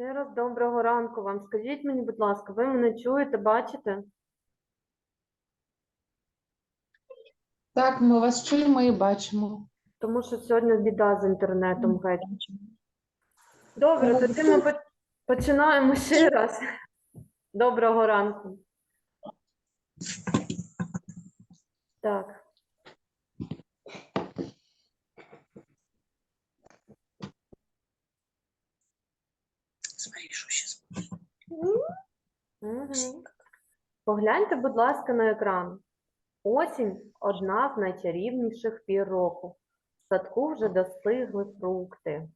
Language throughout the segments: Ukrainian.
Ще раз доброго ранку вам. Скажіть мені, будь ласка, ви мене чуєте, бачите? Так, ми вас чуємо і бачимо. Тому що сьогодні біда з інтернетом геть. Добре, тоді ми починаємо ще раз. Доброго ранку. Так. Что сейчас. Мгм. Погляньте, будь ласка, на екран. Осінь одна з найчарівніших пір року. В садку вже достигли фрукти.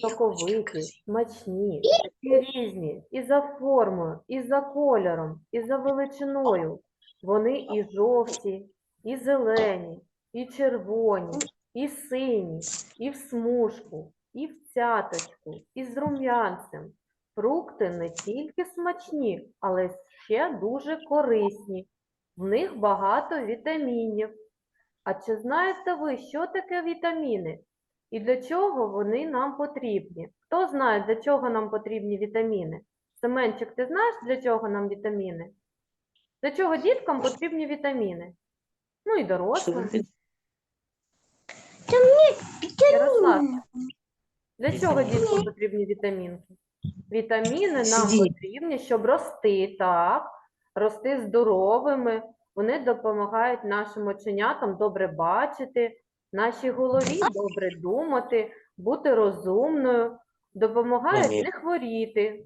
Соковиті, смачні, такі різні, і за формою, і за кольором, і за величиною. Вони і жовті, і зелені, і червоні, і сині, і в смужку, і в цяточку, і з рум'янцем. Фрукти не тільки смачні, але ще дуже корисні. В них багато вітамінів. А чи знаєте ви, що таке вітаміни? І для чого вони нам потрібні? Хто знає, для чого нам потрібні вітаміни? Семенчик, ти знаєш, для чого нам вітаміни? Для чого діткам потрібні вітаміни? Ну і Чтобы дорослим. вы- Ярослав, для чого діткам потрібні вітамінки? Вітаміни нам потрібні, щоб рости, так, рости здоровими. Вони допомагають нашим оченятам добре бачити, нашій голові добре думати, бути розумною, допомагають не хворіти.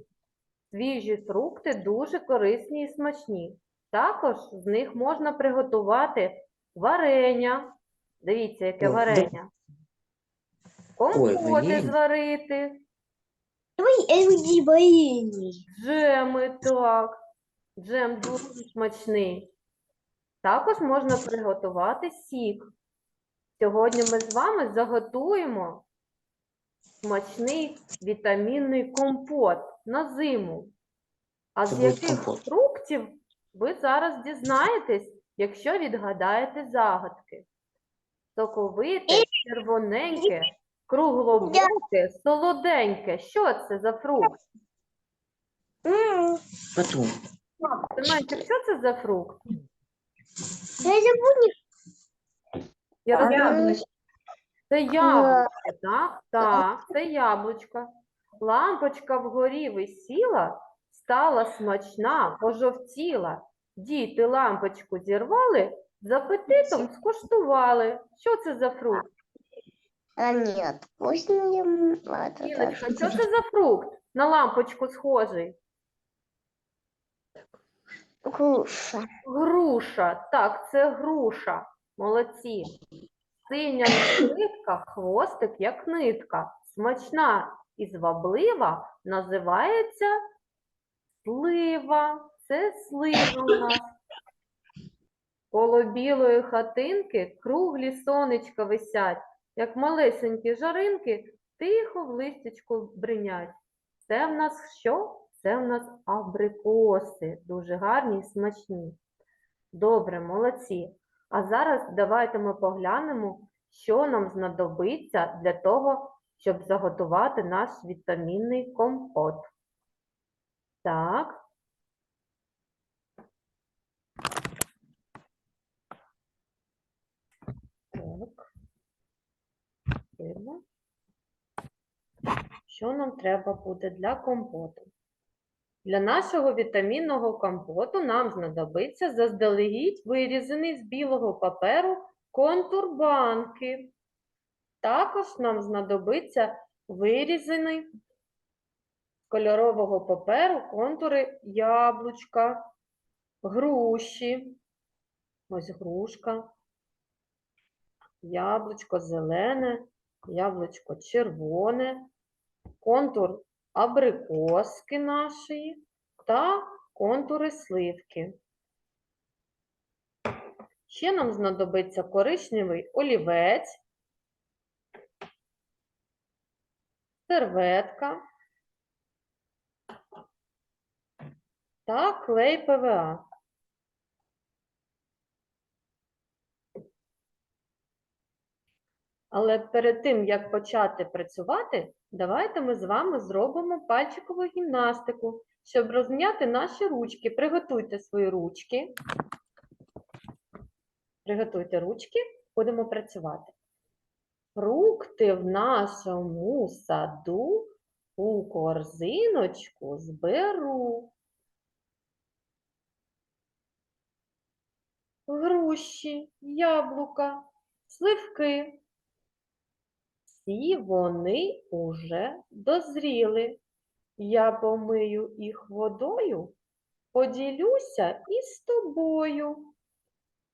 Свіжі фрукти дуже корисні і смачні. Також з них можна приготувати варення. Дивіться, яке Ой, варення. Компоти зварити, Ой, боїний. джеми, так. Джем дуже смачний. Також можна приготувати сік. Сьогодні ми з вами заготуємо смачний вітамінний компот на зиму. А Це з яких компот. фруктів ви зараз дізнаєтесь, якщо відгадаєте загадки. Соковите, червоненьке, круглобоке, солоденьке. Що це за фрукт? Потом. Семенчик, що це за фрукт? Я забуду. Ярослав, Це яблучко, так? Так, це яблучко. Лампочка вгорі висіла, стала смачна, пожовтіла. Діти лампочку зірвали, з апетитом скуштували. Що це за фрукт? А нет, так. що це за фрукт? На лампочку схожий. Груша. Груша. Так, це груша. Молодці. Синя нитка, хвостик, як нитка. Смачна і зваблива називається слива. Це слива у нас. Коло білої хатинки круглі сонечка висять, як малесенькі жаринки, тихо в листячку бринять. Це в нас що? Це в нас абрикоси, дуже гарні і смачні. Добре, молодці. А зараз давайте ми поглянемо, що нам знадобиться для того, щоб заготувати наш вітамінний компот. Так. Що нам треба буде для компоту? Для нашого вітамінного компоту нам знадобиться заздалегідь вирізаний з білого паперу контур банки. Також нам знадобиться вирізаний з кольорового паперу контури яблучка, груші. Ось грушка, яблучко зелене, яблучко червоне, контур абрикоски нашої та контури сливки. Ще нам знадобиться коричневий олівець, серветка та клей ПВА. Але перед тим, як почати працювати, давайте ми з вами зробимо пальчикову гімнастику, щоб розм'яти наші ручки. Приготуйте свої ручки. Приготуйте ручки, будемо працювати. Фрукти в нашому саду у корзиночку зберу. Груші, яблука, сливки. Всі вони уже дозріли. Я помию їх водою, поділюся із тобою.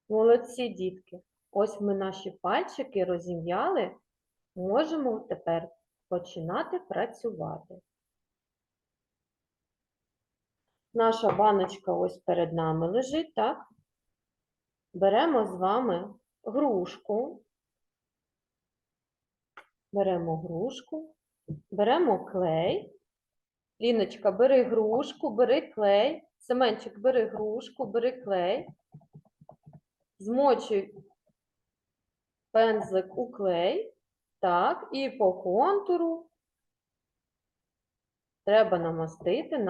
Молодці, дітки. Ось ми наші пальчики розім'яли. Можемо тепер починати працювати. Наша баночка ось перед нами лежить, так? Беремо з вами грушку. Беремо грушку, беремо клей. Ліночка, бери грушку, бери клей. Семенчик, бери грушку, бери клей. Змочуй пензлик у клей. Так, і по контуру треба намастити наш